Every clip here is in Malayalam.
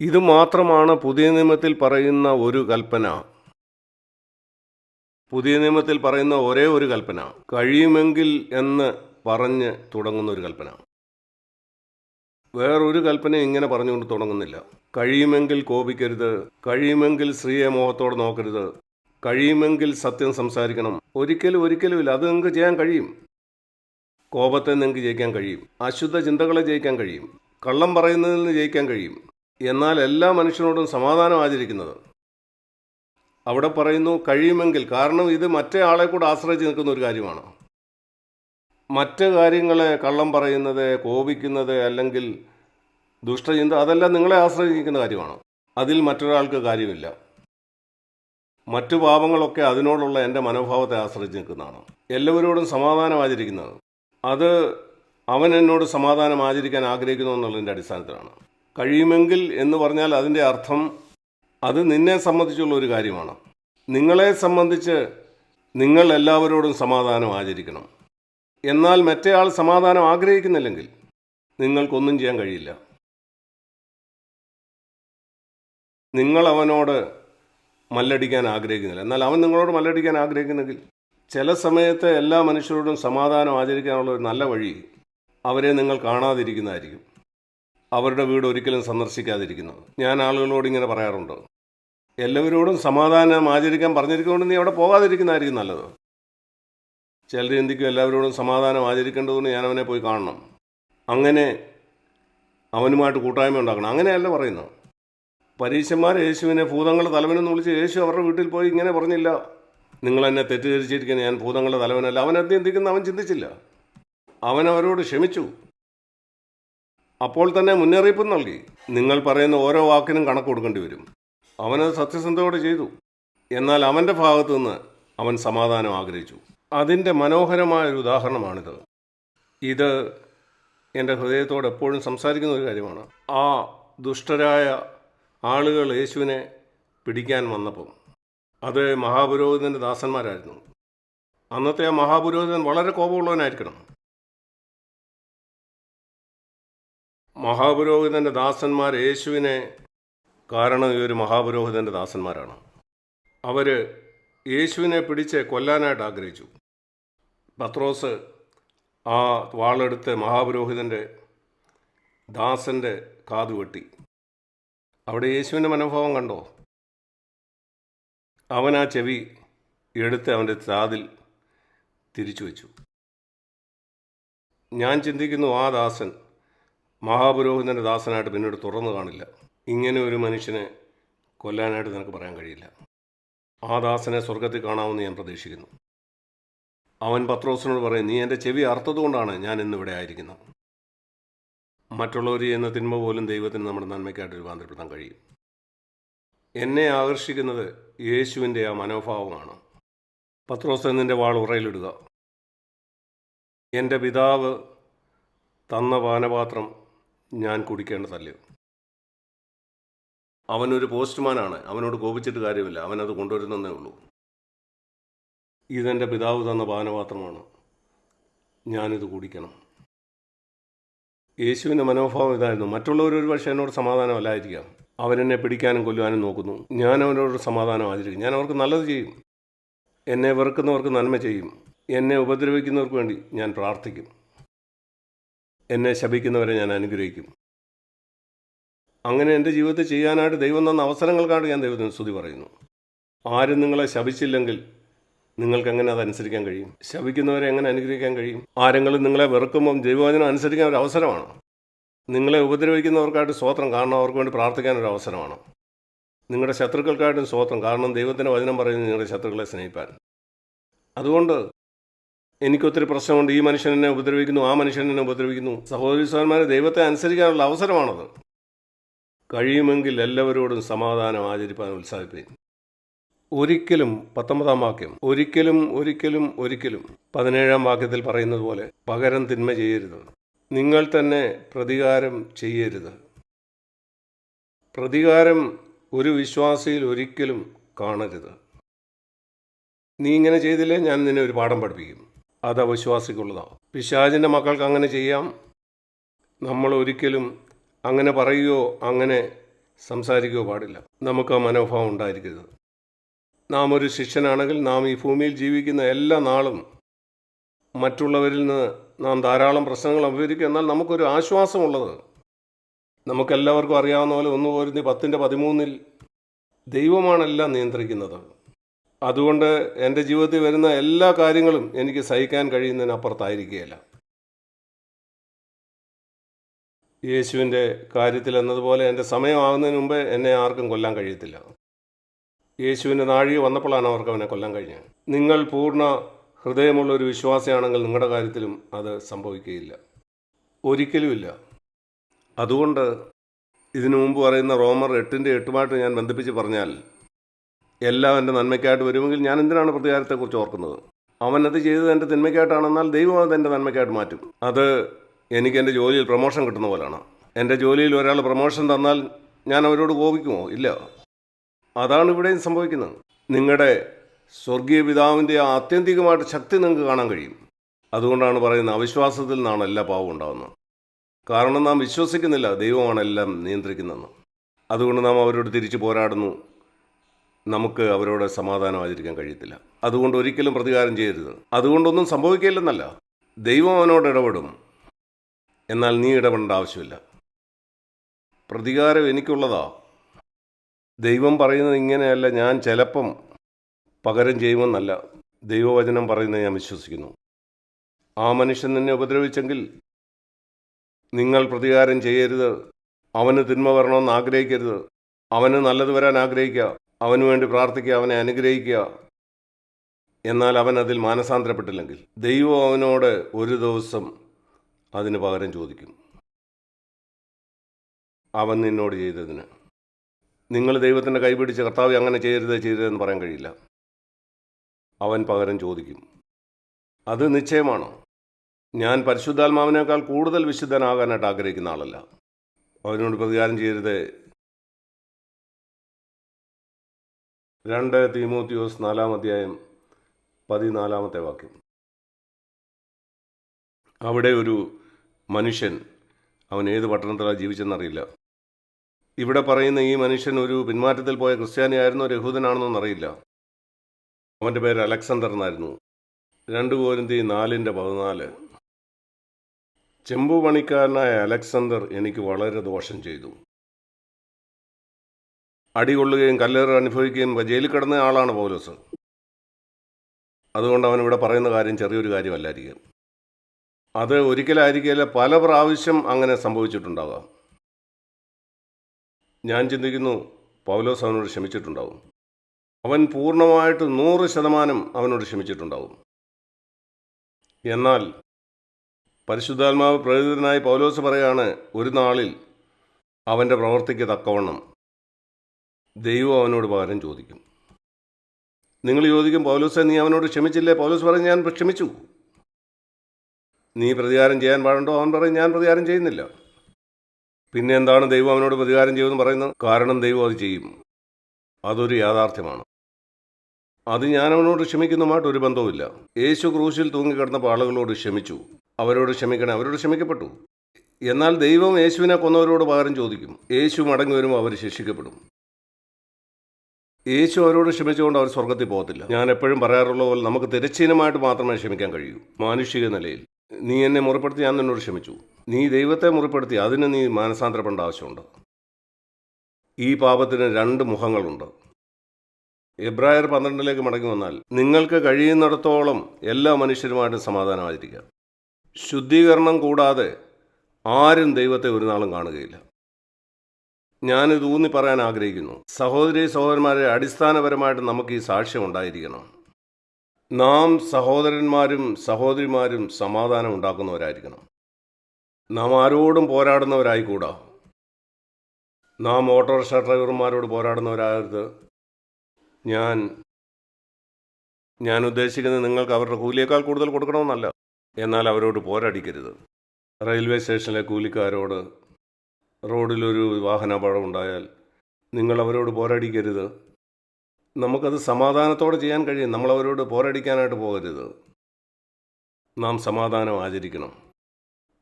ഇത് മാത്രമാണ് പുതിയ നിയമത്തിൽ പറയുന്ന ഒരു കൽപ്പന. പുതിയ നിയമത്തിൽ പറയുന്ന ഒരേ ഒരു കൽപ്പന. കഴിയുമെങ്കിൽ എന്ന് പറഞ്ഞ് തുടങ്ങുന്ന ഒരു കൽപ്പന. വേറൊരു കൽപ്പന ഇങ്ങനെ പറഞ്ഞുകൊണ്ട് തുടങ്ങുന്നില്ല. കഴിയുമെങ്കിൽ കോപിക്കരുത്. കഴിയുമെങ്കിൽ സ്ത്രീയെ മോഹത്തോടെ നോക്കരുത്. കഴിയുമെങ്കിൽ സത്യം സംസാരിക്കണം. ഒരിക്കലും ഒരിക്കലും ഇല്ല. അത് നിങ്ങൾക്ക് ചെയ്യാൻ കഴിയും. കോപത്തെ നിങ്ങൾക്ക് ജയിക്കാൻ കഴിയും. അശുദ്ധ ചിന്തകളെ ജയിക്കാൻ കഴിയും. കള്ളം പറയുന്നതിൽ നിന്ന് ജയിക്കാൻ കഴിയും. എന്നാൽ എല്ലാ മനുഷ്യനോടും സമാധാനം ആചരിക്കുന്നത് അവിടെ പറയുന്നു കഴിയുമെങ്കിൽ കാരണം ഇത് മറ്റേ ആളെ കൂടെ ആശ്രയിച്ച് നിൽക്കുന്ന ഒരു കാര്യമാണ്? മറ്റ് കാര്യങ്ങളെ കള്ളം പറയുന്നത് കോപിക്കുന്നത് അല്ലെങ്കിൽ ദുഷ്ടചിന്ത അതെല്ലാം നിങ്ങളെ ആശ്രയിക്കുന്ന കാര്യമാണ്? അതിൽ മറ്റൊരാൾക്ക് കാര്യമില്ല. മറ്റു പാപങ്ങളൊക്കെ അതിനോടുള്ള എന്റെ മനോഭാവത്തെ ആശ്രയിച്ച് നിൽക്കുന്നതാണ്? എല്ലാവരോടും സമാധാനം ആചരിക്കുന്നത് അത് അവൻ എന്നോട് സമാധാനം ആചരിക്കാൻ ആഗ്രഹിക്കുന്നു എന്നുള്ളതിന്റെ അടിസ്ഥാനത്തിലാണ്. കഴിയുമെങ്കിൽ എന്ന് പറഞ്ഞാൽ അതിന്റെ അർത്ഥം അത് നിന്നെ സംബന്ധിച്ചുള്ള ഒരു കാര്യമാണ്. നിങ്ങളെ സംബന്ധിച്ച് നിങ്ങൾ എല്ലാവരോടും സമാധാനം ആചരിക്കണം. എന്നാൽ മറ്റേയാൾ സമാധാനം ആഗ്രഹിക്കുന്നില്ലെങ്കിൽ നിങ്ങൾക്കൊന്നും ചെയ്യാൻ കഴിയില്ല. നിങ്ങൾ അവനോട് മല്ലടിക്കാൻ ആഗ്രഹിക്കുന്നില്ല. എന്നാൽ അവൻ നിങ്ങളോട് മല്ലടിക്കാൻ ആഗ്രഹിക്കുന്നെങ്കിൽ ചില സമയത്ത് എല്ലാ മനുഷ്യരോടും സമാധാനം ആചരിക്കാനുള്ള ഒരു നല്ല വഴി അവരെ നിങ്ങൾ കാണാതിരിക്കുന്നതായിരിക്കും. അവരുടെ വീട് ഒരിക്കലും സന്ദർശിക്കാതിരിക്കുന്നത് ഞാൻ ആളുകളോട് ഇങ്ങനെ പറയാറുണ്ട്. എല്ലാവരോടും സമാധാനം ആചരിക്കാൻ പറഞ്ഞിരിക്കുന്നതുകൊണ്ട് നീ അവിടെ പോകാതിരിക്കുന്നതായിരിക്കും നല്ലത്. ചിലർ ചിന്തിക്കും എല്ലാവരോടും സമാധാനം ആചരിക്കേണ്ടതുകൊണ്ട് ഞാൻ അവനെ പോയി കാണണം. അങ്ങനെ അവനുമായിട്ട് കൂട്ടായ്മ ഉണ്ടാക്കണം. അങ്ങനെയല്ല പറയുന്നത്. പരീക്ഷന്മാർ യേശുവിനെ ഭൂതങ്ങളുടെ തലവനെന്ന് വിളിച്ച് യേശു അവരുടെ വീട്ടിൽ പോയി ഇങ്ങനെ പറഞ്ഞില്ല. നിങ്ങൾ എന്നെ തെറ്റിദ്ധരിച്ചിരിക്കുന്ന ഞാൻ ഭൂതങ്ങളുടെ തലവനല്ല. അവൻ എന്ത് ചിന്തിക്കുന്ന? അവൻ ചിന്തിച്ചില്ല. അവൻ അവരോട് ക്ഷമിച്ചു. അപ്പോൾ തന്നെ മുന്നറിയിപ്പ് നൽകി. നിങ്ങൾ പറയുന്ന ഓരോ വാക്കിനും കണക്ക് കൊടുക്കേണ്ടി വരും. അവനത് സത്യസന്ധയോടെ ചെയ്തു. എന്നാൽ അവന്റെ ഭാഗത്തു നിന്ന് അവൻ സമാധാനം ആഗ്രഹിച്ചു. അതിന്റെ മനോഹരമായ ഒരു ഉദാഹരണമാണിത്. ഇത് എന്റെ ഹൃദയത്തോട് എപ്പോഴും സംസാരിക്കുന്ന ഒരു കാര്യമാണ്. ആ ദുഷ്ടരായ ആളുകൾ യേശുവിനെ പിടിക്കാൻ വന്നപ്പം അത് മഹാപുരോഹിതന്റെ ദാസന്മാരായിരുന്നു. അന്നത്തെ ആ മഹാപുരോഹിതൻ വളരെ കോപമുള്ളവനായിരിക്കണം. മഹാപുരോഹിതന്റെ ദാസന്മാർ യേശുവിനെ കാരണം ഈ ഒരു മഹാപുരോഹിതന്റെ ദാസന്മാരാണ്. അവർ യേശുവിനെ പിടിച്ച് കൊല്ലാനായിട്ട് ആഗ്രഹിച്ചു. പത്രോസ് ആ വാളെടുത്ത് മഹാപുരോഹിതന്റെ ദാസന്റെ കാതു വെട്ടി. അവിടെ യേശുവിന്റെ മനോഭാവം കണ്ടോ? അവൻ ആ ചെവി എടുത്ത് അവന്റെ താതിൽ തിരിച്ചു വച്ചു. ഞാൻ ചിന്തിക്കുന്നു ആ ദാസൻ മഹാപുരോഹിതന്റെ ദാസനായിട്ട് പിന്നീട് തുറന്നു കാണില്ല. ഇങ്ങനെ ഒരു മനുഷ്യനെ കൊല്ലാനായിട്ട് നിനക്ക് പറയാൻ കഴിയില്ല. ആ ദാസനെ സ്വർഗത്തിൽ കാണാമെന്ന് ഞാൻ പ്രതീക്ഷിക്കുന്നു. അവൻ പത്രോസിനോട് പറയും നീ എന്റെ ചെവി അർത്ഥതുകൊണ്ടാണ് ഞാൻ ഇന്നിവിടെ ആയിരിക്കുന്നത്. മറ്റുള്ളവർ ചെയ്യുന്ന തിന്മ പോലും ദൈവത്തിന് നമ്മുടെ നന്മയ്ക്കായിട്ട് രൂപാന്തരപ്പെടുത്താൻ കഴിയും. എന്നെ ആകർഷിക്കുന്നത് യേശുവിന്റെ ആ മനോഭാവമാണ്. പത്രോസ് എന്നിന്റെ വാൾ ഉറയിലിടുക. എന്റെ പിതാവ് തന്ന പാനപാത്രം ഞാൻ കുടിക്കേണ്ടതല്ലേ അവനൊരു പോസ്റ്റ്മാനാണ്. അവനോട് കോപിച്ചിട്ട് കാര്യമില്ല. അവനത് കൊണ്ടുവരുന്നതേ ഉള്ളൂ. ഇതെന്റെ പിതാവ് തന്ന പാനപാത്രമാണ്. ഞാനിത് കുടിക്കണം. യേശുവിന്റെ മനോഭാവം ഇതായിരുന്നു. മറ്റുള്ളവർ ഒരു പക്ഷേ എന്നോട് സമാധാനമല്ലായിരിക്കാം. അവരെന്നെ പിടിക്കാനും കൊല്ലുവാനും നോക്കുന്നു. ഞാൻ അവരോട് സമാധാനം ആചരിക്കും ഞാൻ അവർക്ക് നല്ലത് ചെയ്യും. എന്നെ വെറുക്കുന്നവർക്ക് നന്മ ചെയ്യും. എന്നെ ഉപദ്രവിക്കുന്നവർക്ക് വേണ്ടി ഞാൻ പ്രാർത്ഥിക്കും. എന്നെ ശപിക്കുന്നവരെ ഞാൻ അനുഗ്രഹിക്കും. അങ്ങനെ എന്റെ ജീവിതത്തിൽ ചെയ്യാനായിട്ട് ദൈവം തന്ന അവസരങ്ങൾക്കാണ് ഞാൻ ദൈവത്തിന് സ്തുതി പറയുന്നു. ആരും നിങ്ങളെ ശപിച്ചില്ലെങ്കിൽ നിങ്ങൾക്ക് എങ്ങനെ അത് അനുസരിക്കാൻ കഴിയും? ശപിക്കുന്നവരെ എങ്ങനെ അനുഗ്രഹിക്കാൻ കഴിയും? ആരെങ്കിലും നിങ്ങളെ വെറുക്കുമ്പം ദൈവവചനം അനുസരിക്കാൻ ഒരു അവസരമാണ്? നിങ്ങളെ ഉപദ്രവിക്കുന്നവർക്കായിട്ട് സ്വോത്രം കാരണം അവർക്ക് വേണ്ടി പ്രാർത്ഥിക്കാൻ ഒരു അവസരമാണ്? നിങ്ങളുടെ ശത്രുക്കൾക്കായിട്ടും സ്വോത്രം കാരണം ദൈവത്തിന്റെ വചനം പറയുന്നത് നിങ്ങളുടെ ശത്രുക്കളെ സ്നേഹിപ്പാൻ. അതുകൊണ്ട് എനിക്കൊത്തിരി പ്രശ്നമുണ്ട്. ഈ മനുഷ്യൻ എന്നെ ഉപദ്രവിക്കുന്നു ആ മനുഷ്യൻ എന്നെ ഉപദ്രവിക്കുന്നു. സഹോദരി സഹോദരന്മാരെ ദൈവത്തെ അനുസരിക്കാനുള്ള അവസരമാണത്. കഴിയുമെങ്കിൽ എല്ലാവരോടും സമാധാനം ആചരിപ്പാൻ ഉത്സാഹിപ്പിക്കും ഒരിക്കലും പത്തൊമ്പതാം വാക്യം ഒരിക്കലും ഒരിക്കലും ഒരിക്കലും പതിനേഴാം വാക്യത്തിൽ പറയുന്നത് പോലെ പകരം തിന്മ ചെയ്യരുത്. നിങ്ങൾ തന്നെ പ്രതികാരം ചെയ്യരുത്. പ്രതികാരം ഒരു വിശ്വാസിയിൽ ഒരിക്കലും കാണരുത്. നീ ഇങ്ങനെ ചെയ്തില്ലേ? ഞാൻ നിന്നെ ഒരു പാഠം പഠിപ്പിക്കും. അത് അവിശ്വാസിക്കുള്ളതാണ് പിശാചിന്റെ മക്കൾക്ക് അങ്ങനെ ചെയ്യാം. നമ്മൾ ഒരിക്കലും അങ്ങനെ പറയുകയോ അങ്ങനെ സംസാരിക്കുകയോ പാടില്ല. നമുക്ക് ആ മനോഭാവം ഉണ്ടായിരിക്കരുത്. നാം ഒരു ശിഷ്യനാണെങ്കിൽ നാം ഈ ഭൂമിയിൽ ജീവിക്കുന്ന എല്ലാ നാളും മറ്റുള്ളവരിൽ നിന്ന് നാം ധാരാളം പ്രശ്നങ്ങൾ അഭിമുഖീകരിക്കും. എന്നാൽ നമുക്കൊരു ആശ്വാസമുള്ളത് നമുക്കെല്ലാവർക്കും അറിയാവുന്ന പോലെ ഒന്ന് പോരുന്ന പത്തിന്റെ പതിമൂന്നിൽ ദൈവമാണെല്ലാം നിയന്ത്രിക്കുന്നത്. അതുകൊണ്ട് എന്റെ ജീവിതത്തിൽ വരുന്ന എല്ലാ കാര്യങ്ങളും എനിക്ക് സഹിക്കാൻ കഴിയുന്നതിനപ്പുറത്തായിരിക്കുകയില്ല. യേശുവിന്റെ കാര്യത്തിൽ എന്നതുപോലെ എന്റെ സമയമാകുന്നതിന് മുമ്പ് എന്നെ ആർക്കും കൊല്ലാൻ കഴിയത്തില്ല. യേശുവിന്റെ നാഴിക വന്നപ്പോഴാണ് അവർക്ക് അവനെ കൊല്ലാൻ കഴിഞ്ഞത്. നിങ്ങൾ പൂർണ ഹൃദയമുള്ള ഒരു വിശ്വാസിയാണെങ്കിൽ നിങ്ങളുടെ കാര്യത്തിലും അത് സംഭവിക്കുകയില്ല. ഒരിക്കലുമില്ല. അതുകൊണ്ട് ഇതിനു മുമ്പ് പറയുന്ന റോമർ എട്ടിന്റെ എട്ടുമായിട്ട് ഞാൻ ബന്ധിപ്പിച്ച് പറഞ്ഞാൽ എല്ലാം എന്റെ നന്മയ്ക്കായിട്ട് വരുമെങ്കിൽ ഞാൻ എന്തിനാണ് പ്രതികാരത്തെക്കുറിച്ച് ഓർക്കുന്നത്? അവൻ അത് ചെയ്തത് എന്റെ തിന്മയ്ക്കായിട്ടാണെന്നാൽ ദൈവം അത് എന്റെ നന്മയ്ക്കായിട്ട് മാറ്റും. അത് എനിക്ക് എന്റെ ജോലിയിൽ പ്രൊമോഷൻ കിട്ടുന്ന പോലെയാണ് എന്റെ ജോലിയിൽ ഒരാൾ പ്രൊമോഷൻ തന്നാൽ ഞാൻ അവരോട് കോപിക്കുമോ? ഇല്ല. അതാണ് ഇവിടെയും സംഭവിക്കുന്നത്. നിങ്ങളുടെ സ്വർഗീയ പിതാവിന്റെ ആത്യന്തികമായിട്ട് ശക്തി നിങ്ങൾക്ക് കാണാൻ കഴിയും. അതുകൊണ്ടാണ് പറയുന്നത് അവിശ്വാസത്തിൽ നിന്നാണ് എല്ലാ പാവം ഉണ്ടാകുന്നത്. കാരണം നാം വിശ്വസിക്കുന്നില്ല ദൈവമാണ് എല്ലാം നിയന്ത്രിക്കുന്നതെന്ന്. അതുകൊണ്ട് നാം അവരോട് തിരിച്ചു പോരാടുന്നു. നമുക്ക് അവരോട് സമാധാനം ആചരിക്കാൻ കഴിയത്തില്ല. അതുകൊണ്ട് ഒരിക്കലും പ്രതികാരം ചെയ്യരുത്. അതുകൊണ്ടൊന്നും സംഭവിക്കില്ലെന്നല്ല. ദൈവം അവനോട് ഇടപെടും. എന്നാൽ നീ ഇടപെടേണ്ട ആവശ്യമില്ല. പ്രതികാരം എനിക്കുള്ളതാ. ദൈവം പറയുന്നത് ഇങ്ങനെയല്ല. ഞാൻ ചിലപ്പം പകരം ചെയ്യുമെന്നല്ല. ദൈവവചനം പറയുന്നത് ഞാൻ വിശ്വസിക്കുന്നു. ആ മനുഷ്യൻ നിന്നെ ഉപദ്രവിച്ചെങ്കിൽ നിങ്ങൾ പ്രതികാരം ചെയ്യരുത്. അവന് തിന്മ വരണമെന്ന് ആഗ്രഹിക്കരുത്. അവന് നല്ലത് വരാൻ ആഗ്രഹിക്കുക. അവന് വേണ്ടി പ്രാർത്ഥിക്കുക അവനെ അനുഗ്രഹിക്കുക. എന്നാൽ അവൻ അതിൽ മാനസാന്തരപ്പെട്ടില്ലെങ്കിൽ ദൈവം അവനോട് ഒരു ദിവസം അതിന് പകരം ചോദിക്കും. അവൻ നിന്നോട് ചെയ്തതിന്. നിങ്ങൾ ദൈവത്തിന്റെ കൈപിടിച്ച് കർത്താവ് അങ്ങനെ ചെയ്യരുത് ചെയ്തതെന്ന് പറയാൻ കഴിയില്ല. അവൻ പകരം ചോദിക്കും. അത് നിശ്ചയമാണോ? ഞാൻ പരിശുദ്ധാത്മാവിനേക്കാൾ കൂടുതൽ വിശുദ്ധനാകാനായിട്ട് ആഗ്രഹിക്കുന്ന ആളല്ല. അവനോട് പ്രതികാരം ചെയ്യരുത് രണ്ട് തീമോത്തിയോസ് നാലാം അധ്യായം പതിനാലാമത്തെ വാക്യം. അവിടെ ഒരു മനുഷ്യൻ അവൻ ഏത് പട്ടണത്തിലാണ് ജീവിച്ചെന്നറിയില്ല. ഇവിടെ പറയുന്ന ഈ മനുഷ്യൻ ഒരു പിന്മാറ്റത്തിൽ പോയ ക്രിസ്ത്യാനിയായിരുന്നോ രഹൂദനാണെന്നൊന്നും അറിയില്ല. അവന്റെ പേര് അലക്സാണ്ടർ എന്നായിരുന്നു. രണ്ട് കോരിന്തി നാലിന്റെ പതിനാല്. ചെമ്പു പണിക്കാരനായ എനിക്ക് വളരെ ദോഷം ചെയ്തു. അടികൊള്ളുകയും കല്ലേറ് അനുഭവിക്കുകയും ജയിലിൽ കിടന്ന ആളാണ് പൗലോസ്. അതുകൊണ്ട് അവൻ ഇവിടെ പറയുന്ന കാര്യം ചെറിയൊരു കാര്യമല്ലായിരിക്കും. അത് ഒരിക്കലായിരിക്കില്ല പല പ്രാവശ്യം അങ്ങനെ സംഭവിച്ചിട്ടുണ്ടാകാം ഞാൻ ചിന്തിക്കുന്നു പൗലോസ് അവനോട് ക്ഷമിച്ചിട്ടുണ്ടാവും. അവൻ പൂർണമായിട്ട് നൂറ് ശതമാനം അവനോട് ക്ഷമിച്ചിട്ടുണ്ടാവും. എന്നാൽ പരിശുദ്ധാത്മാവ് പ്രേരിതനായി പൗലോസ് പറയാണ് ഒരു നാളിൽ അവന്റെ പ്രവർത്തിക്ക് തക്കവണ്ണം ദൈവം അവനോട് പകരം ചോദിക്കും. നിങ്ങൾ ചോദിക്കും പൗലോസെ നീ അവനോട് ക്ഷമിച്ചില്ലേ? പൗലോസ് പറയും ഞാൻ ക്ഷമിച്ചു. നീ പ്രതികാരം ചെയ്യാൻ പാടുണ്ടോ? അവൻ പറയും ഞാൻ പ്രതികാരം ചെയ്യുന്നില്ല. പിന്നെ എന്താണ് ദൈവം അവനോട് പ്രതികാരം ചെയ്യുമെന്ന് പറയുന്നത്? കാരണം ദൈവം അത് ചെയ്യും. അതൊരു യാഥാർത്ഥ്യമാണ്. അത് ഞാൻ അവനോട് ക്ഷമിക്കുന്നതുമായിട്ട് ഒരു ബന്ധവുമില്ല. യേശു ക്രൂശിൽ തൂങ്ങിക്കിടന്ന ആളുകളോട് ക്ഷമിച്ചു. അവരോട് ക്ഷമിക്കണേ അവരോട് ക്ഷമിക്കപ്പെട്ടു. എന്നാൽ ദൈവം യേശുവിനെ കൊന്നവരോട് പകരം ചോദിക്കും. യേശു മടങ്ങി വരുമ്പോൾ അവർ ശിക്ഷിക്കപ്പെടും. യേശു അവരോട് ക്ഷമിച്ചുകൊണ്ട് അവർ സ്വർഗത്തിൽ പോകത്തില്ല. ഞാൻ എപ്പോഴും പറയാറുള്ള പോലെ നമുക്ക് തിരച്ചീനമായിട്ട് മാത്രമേ ക്ഷമിക്കാൻ കഴിയൂ. മാനുഷിക നിലയിൽ. നീ എന്നെ മുറിപ്പെടുത്തി ഞാൻ നിന്നോട് ക്ഷമിച്ചു. നീ ദൈവത്തെ മുറിപ്പെടുത്തി അതിന് നീ മാനസാന്തരപ്പെടേണ്ട ആവശ്യമുണ്ട്. ഈ പാപത്തിന് രണ്ട് മുഖങ്ങളുണ്ട്. എബ്രായർ പന്ത്രണ്ടിലേക്ക് മടങ്ങി വന്നാൽ നിങ്ങൾക്ക് കഴിയുന്നിടത്തോളം എല്ലാ മനുഷ്യരുമായിട്ടും സമാധാനമായിരിക്കുക ശുദ്ധീകരണം കൂടാതെ ആരും ദൈവത്തെ ഒരു നാളും കാണുകയില്ല. ഞാനിത് ഊന്നി പറയാൻ ആഗ്രഹിക്കുന്നു. സഹോദരി സഹോദരന്മാരെ അടിസ്ഥാനപരമായിട്ട് നമുക്ക് ഈ സാക്ഷ്യം ഉണ്ടായിരിക്കണം. നാം സഹോദരന്മാരും സഹോദരിമാരും സമാധാനം ഉണ്ടാക്കുന്നവരായിരിക്കണം. നാം ആരോടും പോരാടുന്നവരായിക്കൂടാ. നാം ഓട്ടോറിക്ഷ ഡ്രൈവർമാരോട് പോരാടുന്നവരാകരുത്. ഞാൻ ഞാൻ ഉദ്ദേശിക്കുന്നത് നിങ്ങൾക്ക് അവരുടെ കൂലിയേക്കാൾ കൂടുതൽ കൊടുക്കണമെന്നല്ല. എന്നാൽ അവരോട് പോരാടിക്കരുത്. റെയിൽവേ സ്റ്റേഷനിലെ കൂലിക്കാരോട് റോഡിലൊരു വാഹനാപകടം ഉണ്ടായാൽ നിങ്ങൾ അവരോട് പോരടിക്കരുത്. നമുക്കത് സമാധാനത്തോടെ ചെയ്യാൻ കഴിയും. നമ്മളവരോട് പോരടിക്കാനായിട്ട് പോകരുത്. നാം സമാധാനം ആചരിക്കണം.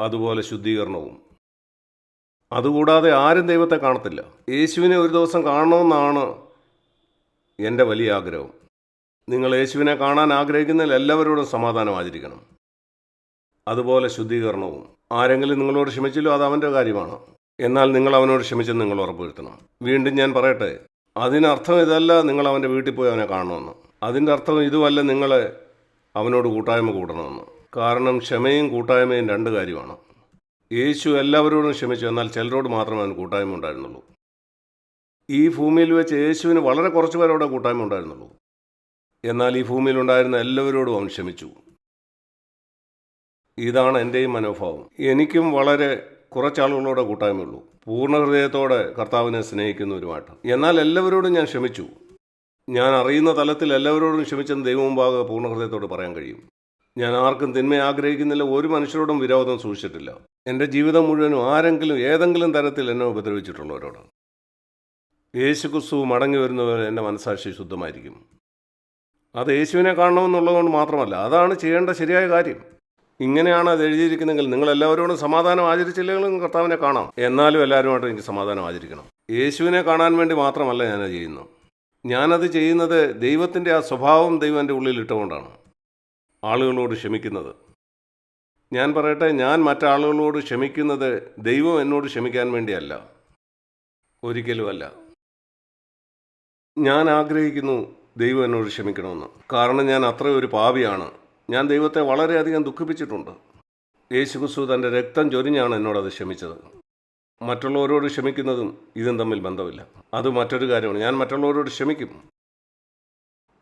അതുപോലെ ശുദ്ധീകരണവും. അതുകൂടാതെ ആരും ദൈവത്തെ കാണത്തില്ല. യേശുവിനെ ഒരു ദിവസം കാണണമെന്നാണ് എന്റെ വലിയ ആഗ്രഹം. നിങ്ങൾ യേശുവിനെ കാണാൻ ആഗ്രഹിക്കുന്നതിൽ എല്ലാവരോടും സമാധാനം ആചരിക്കണം. അതുപോലെ ശുദ്ധീകരണവും. ആരെങ്കിലും നിങ്ങളോട് ക്ഷമിച്ചില്ലോ അത് അവന്റെ കാര്യമാണ്. എന്നാൽ നിങ്ങൾ അവനോട് ക്ഷമിച്ചെന്ന് നിങ്ങൾ ഉറപ്പ് ഉറപ്പുവരുത്തണം വീണ്ടും ഞാൻ പറയട്ടെ അതിനർത്ഥം ഇതല്ല നിങ്ങൾ അവന്റെ വീട്ടിൽ പോയി അവനെ കാണണമെന്ന്. അതിന്റെ അർത്ഥം ഇതുമല്ല നിങ്ങൾ അവനോട് കൂട്ടായ്മ കൂടണമെന്ന്. കാരണം ക്ഷമയും കൂട്ടായ്മയും രണ്ട് കാര്യമാണ്. യേശു എല്ലാവരോടും ക്ഷമിച്ചു എന്നാൽ ചിലരോട് മാത്രമേ അവന് കൂട്ടായ്മ ഉണ്ടായിരുന്നുള്ളൂ. ഈ ഭൂമിയിൽ വെച്ച് യേശുവിന് വളരെ കുറച്ച് പേരോടെ കൂട്ടായ്മ ഉണ്ടായിരുന്നുള്ളൂ. എന്നാൽ ഈ ഭൂമിയിൽ ഉണ്ടായിരുന്ന എല്ലാവരോടും അവൻ ക്ഷമിച്ചു. ഇതാണ് എന്റെയും മനോഭാവം. എനിക്കും വളരെ കുറച്ചാളുകളോടെ കൂട്ടായ്മയുള്ളൂ പൂർണ ഹൃദയത്തോടെ കർത്താവിനെ സ്നേഹിക്കുന്ന ഒരു മാറ്റം. എന്നാൽ എല്ലാവരോടും ഞാൻ ക്ഷമിച്ചു. ഞാൻ അറിയുന്ന തലത്തിൽ എല്ലാവരോടും ക്ഷമിച്ചെന്ന് ദൈവമുമ്പാകെ പൂർണ ഹൃദയത്തോട് പറയാൻ കഴിയും. ഞാൻ ആർക്കും തിന്മ ആഗ്രഹിക്കുന്നില്ല ഒരു മനുഷ്യരോടും വിരോധം സൂക്ഷിച്ചിട്ടില്ല. എന്റെ ജീവിതം മുഴുവനും ആരെങ്കിലും ഏതെങ്കിലും തരത്തിൽ എന്നെ ഉപദ്രവിച്ചിട്ടുള്ളവരോട്. യേശു ക്രിസ്തു മടങ്ങി വരുന്നവർ എന്റെ മനസാക്ഷി ശുദ്ധമായിരിക്കും. അത് യേശുവിനെ കാണണമെന്നുള്ളതുകൊണ്ട് മാത്രമല്ല അതാണ് ചെയ്യേണ്ട ശരിയായ കാര്യം. ഇങ്ങനെയാണ് അത് എഴുതിയിരിക്കുന്നതെങ്കിൽ നിങ്ങൾ എല്ലാവരോടും സമാധാനം ആചരിച്ചില്ലെങ്കിലും കർത്താവിനെ കാണാം. എന്നാലും എല്ലാവരുമായിട്ട് എനിക്ക് സമാധാനം ആചരിക്കണം. യേശുവിനെ കാണാൻ വേണ്ടി മാത്രമല്ല ഞാനത് ചെയ്യുന്നു. ഞാനത് ചെയ്യുന്നത് ദൈവത്തിന്റെ ആ സ്വഭാവം ദൈവം എന്റെ ഉള്ളിൽ ഇട്ടുകൊണ്ടാണ് ആളുകളോട് ക്ഷമിക്കുന്നത്. ഞാൻ പറയട്ടെ ഞാൻ മറ്റാളുകളോട് ക്ഷമിക്കുന്നത് ദൈവം എന്നോട് ക്ഷമിക്കാൻ വേണ്ടിയല്ല. ഒരിക്കലുമല്ല. ഞാൻ ആഗ്രഹിക്കുന്നു ദൈവം എന്നോട് ക്ഷമിക്കണമെന്ന്. കാരണം ഞാൻ അത്ര ഒരു പാപിയാണ്. ഞാൻ ദൈവത്തെ വളരെയധികം ദുഃഖിപ്പിച്ചിട്ടുണ്ട്. യേശുക്രിസ്തു തന്റെ രക്തം ചൊരിഞ്ഞാണ് എന്നോടത് ക്ഷമിച്ചത്. മറ്റുള്ളവരോട് ക്ഷമിക്കുന്നതും ഇതും തമ്മിൽ ബന്ധമില്ല. അത് മറ്റൊരു കാര്യമാണ്. ഞാൻ മറ്റുള്ളവരോട് ക്ഷമിക്കും.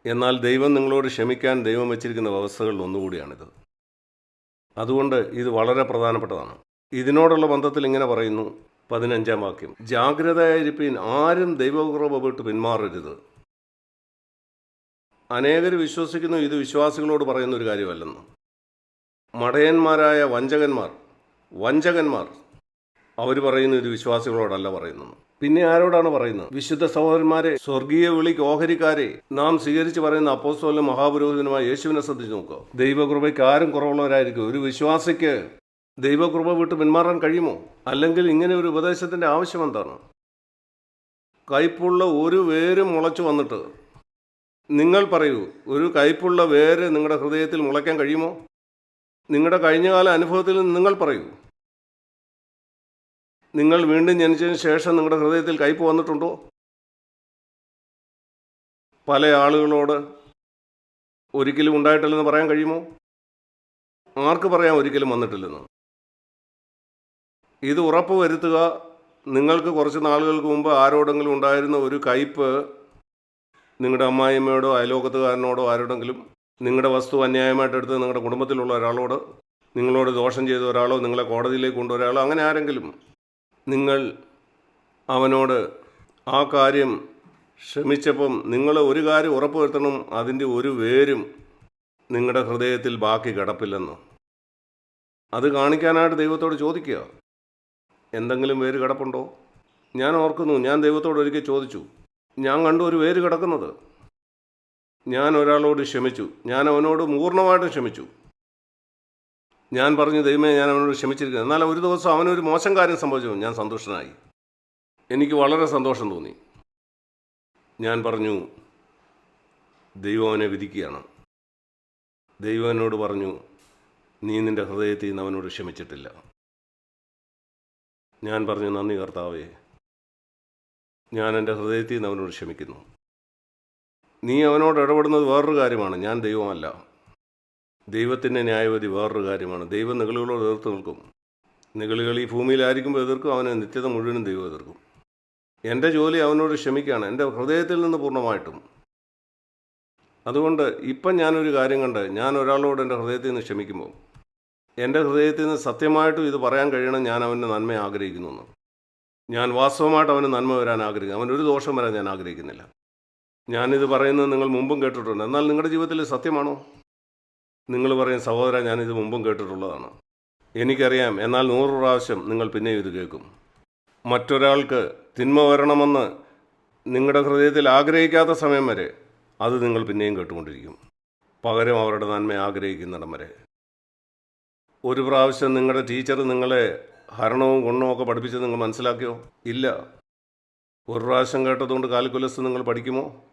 എന്നാൽ ദൈവം നിങ്ങളോട് ക്ഷമിക്കാൻ ദൈവം വെച്ചിരിക്കുന്ന വ്യവസ്ഥകളിൽ ഒന്നുകൂടിയാണിത്. അതുകൊണ്ട് ഇത് വളരെ പ്രധാനപ്പെട്ടതാണ്. ഇതിനോടുള്ള ബന്ധത്തിൽ ഇങ്ങനെ പറയുന്നു പതിനഞ്ചാം വാക്യം. ജാഗ്രതയായിരിക്കും ആരും ദൈവകുറവ് വിട്ട് പിന്മാറരുത്. അനേകർ വിശ്വസിക്കുന്നു ഇത് വിശ്വാസികളോട് പറയുന്ന ഒരു കാര്യമല്ലെന്ന്. മടയന്മാരായ വഞ്ചകന്മാർ വഞ്ചകന്മാർ അവർ പറയുന്ന ഇത് വിശ്വാസികളോടല്ല പറയുന്നത്. പിന്നെ ആരോടാണ് പറയുന്നത്? വിശുദ്ധ സഹോദരന്മാരെ സ്വർഗീയ വിളിക്ക് ഓഹരിക്കാരെ നാം സ്വീകരിച്ച് പറയുന്ന അപ്പോസ്തോലും മഹാപുരോഹിതനുമായ യേശുവിനെ ശ്രദ്ധിച്ച് നോക്കുക ദൈവകൃപയ്ക്ക് ആരും കുറവുള്ളവരായിരിക്കും. ഒരു വിശ്വാസിക്ക് ദൈവകൃപ വിട്ട് പിന്മാറാൻ കഴിയുമോ? അല്ലെങ്കിൽ ഇങ്ങനെ ഒരു ഉപദേശത്തിന്റെ ആവശ്യം എന്താണ്? കയ്പുള്ള ഒരു വേരും മുളച്ചു വന്നിട്ട് നിങ്ങൾ പറയൂ ഒരു കയ്പുള്ള വേര് നിങ്ങളുടെ ഹൃദയത്തിൽ മുളയ്ക്കാൻ കഴിയുമോ? നിങ്ങളുടെ കഴിഞ്ഞകാല അനുഭവത്തിൽ നിങ്ങൾ പറയൂ. നിങ്ങൾ വീണ്ടും ജനിച്ചതിന് ശേഷം നിങ്ങളുടെ ഹൃദയത്തിൽ കയ്പ് വന്നിട്ടുണ്ടോ? പല ആളുകളോട് ഒരിക്കലും ഉണ്ടായിട്ടില്ലെന്ന് പറയാൻ കഴിയുമോ? ആർക്ക് പറയാം ഒരിക്കലും വന്നിട്ടില്ലെന്ന്? ഇത് ഉറപ്പ് വരുത്തുക നിങ്ങൾക്ക് കുറച്ച് നാളുകൾക്ക് മുമ്പ് ആരോടെങ്കിലും ഉണ്ടായിരുന്ന ഒരു കയ്പ് നിങ്ങളുടെ അമ്മായിയമ്മയോടോ അയലോകത്തുകാരനോടോ ആരോടെങ്കിലും നിങ്ങളുടെ വസ്തു അന്യായമായിട്ട് എടുത്ത് നിങ്ങളുടെ കുടുംബത്തിലുള്ള ഒരാളോട് നിങ്ങളോട് ദോഷം ചെയ്ത ഒരാളോ നിങ്ങളെ കോടതിയിലേക്ക് കൊണ്ടുവരാളോ അങ്ങനെ ആരെങ്കിലും നിങ്ങൾ അവനോട് ആ കാര്യം ക്ഷമിച്ചപ്പം നിങ്ങൾ ഒരു കാര്യം ഉറപ്പുവരുത്തണം അതിന്റെ ഒരു വേരും നിങ്ങളുടെ ഹൃദയത്തിൽ ബാക്കി കിടപ്പില്ലെന്ന്? അത് കാണിക്കാനായിട്ട് ദൈവത്തോട് ചോദിക്കുക. എന്തെങ്കിലും വേര് കിടപ്പുണ്ടോ? ഞാൻ ഓർക്കുന്നു ഞാൻ ദൈവത്തോട് ഒരിക്കൽ ചോദിച്ചു. ഞാൻ കണ്ടു ഒരു വേര് കിടക്കുന്നത്. ഞാൻ ഒരാളോട് ക്ഷമിച്ചു. ഞാൻ അവനോട് പൂർണമായിട്ടും ക്ഷമിച്ചു. ഞാൻ പറഞ്ഞു ദൈവമേ ഞാൻ അവനോട് ക്ഷമിച്ചിരിക്കുന്നു. എന്നാൽ ഒരു ദിവസം അവനൊരു മോശം കാര്യം സംഭവിച്ചു. ഞാൻ സന്തുഷ്ടനായി. എനിക്ക് വളരെ സന്തോഷം തോന്നി. ഞാൻ പറഞ്ഞു ദൈവം അവനെ വിധിക്കുകയാണ്. ദൈവം എന്നോട് പറഞ്ഞു നീ നിന്റെ ഹൃദയത്തിൽ നിന്ന് അവനോട് ക്ഷമിച്ചിട്ടില്ല. ഞാൻ പറഞ്ഞു നന്ദി കർത്താവേ. ഞാൻ എന്റെ ഹൃദയത്തിൽ നിന്ന് അവനോട് ക്ഷമിക്കുന്നു. നീ അവനോട് ഇടപെടുന്നത് വേറൊരു കാര്യമാണ്. ഞാൻ ദൈവമല്ല. ദൈവത്തിന്റെ ന്യായവതി വേറൊരു കാര്യമാണ്. ദൈവം നിഗളികളോട് എതിർത്ത് നിൽക്കും. നിഗളികൾ ഈ ഭൂമിയിലായിരിക്കുമ്പോൾ എതിർക്കും. അവനെ നിത്യത മുഴുവനും ദൈവം എതിർക്കും. എന്റെ ജോലി അവനോട് ക്ഷമിക്കുകയാണ്. എന്റെ ഹൃദയത്തിൽ നിന്ന് പൂർണമായിട്ടും. അതുകൊണ്ട് ഇപ്പം ഞാനൊരു കാര്യം കണ്ട് ഞാൻ ഒരാളോട് എന്റെ ഹൃദയത്തിൽ നിന്ന് ക്ഷമിക്കുമ്പോൾ എന്റെ ഹൃദയത്തിൽ നിന്ന് സത്യമായിട്ടും ഇത് പറയാൻ കഴിയണം ഞാൻ അവന്റെ നന്മ ആഗ്രഹിക്കുന്നു ഞാൻ വാസ്തവമായിട്ട് അവന് നന്മ വരാൻ ആഗ്രഹിക്കുന്നു. അവൻ ഒരു ദോഷം വരാൻ ഞാൻ ആഗ്രഹിക്കുന്നില്ല. ഞാനിത് പറയുന്നത് നിങ്ങൾ മുമ്പും കേട്ടിട്ടുണ്ട്. എന്നാൽ നിങ്ങളുടെ ജീവിതത്തിൽ സത്യമാണോ? നിങ്ങൾ പറയും സഹോദര ഞാനിത് മുമ്പും കേട്ടിട്ടുള്ളതാണ്. എനിക്കറിയാം. എന്നാൽ നൂറ് പ്രാവശ്യം നിങ്ങൾ പിന്നെയും ഇത് കേൾക്കും. മറ്റൊരാൾക്ക് തിന്മ വരണമെന്ന് നിങ്ങളുടെ ഹൃദയത്തിൽ ആഗ്രഹിക്കാത്ത സമയം വരെ അത് നിങ്ങൾ പിന്നെയും കേട്ടുകൊണ്ടിരിക്കും. പകരം അവരുടെ നന്മ ആഗ്രഹിക്കുന്നിടം വരെ. ഒരു പ്രാവശ്യം നിങ്ങളുടെ ടീച്ചർ നിങ്ങളെ ഹരണവും ഗുണവും ഒക്കെ പഠിപ്പിച്ചത് നിങ്ങൾ മനസ്സിലാക്കിയോ? ഇല്ല. ഒരു പ്രാവശ്യം കേട്ടതുകൊണ്ട് കാൽക്കുലസ് നിങ്ങൾ പഠിക്കുമോ?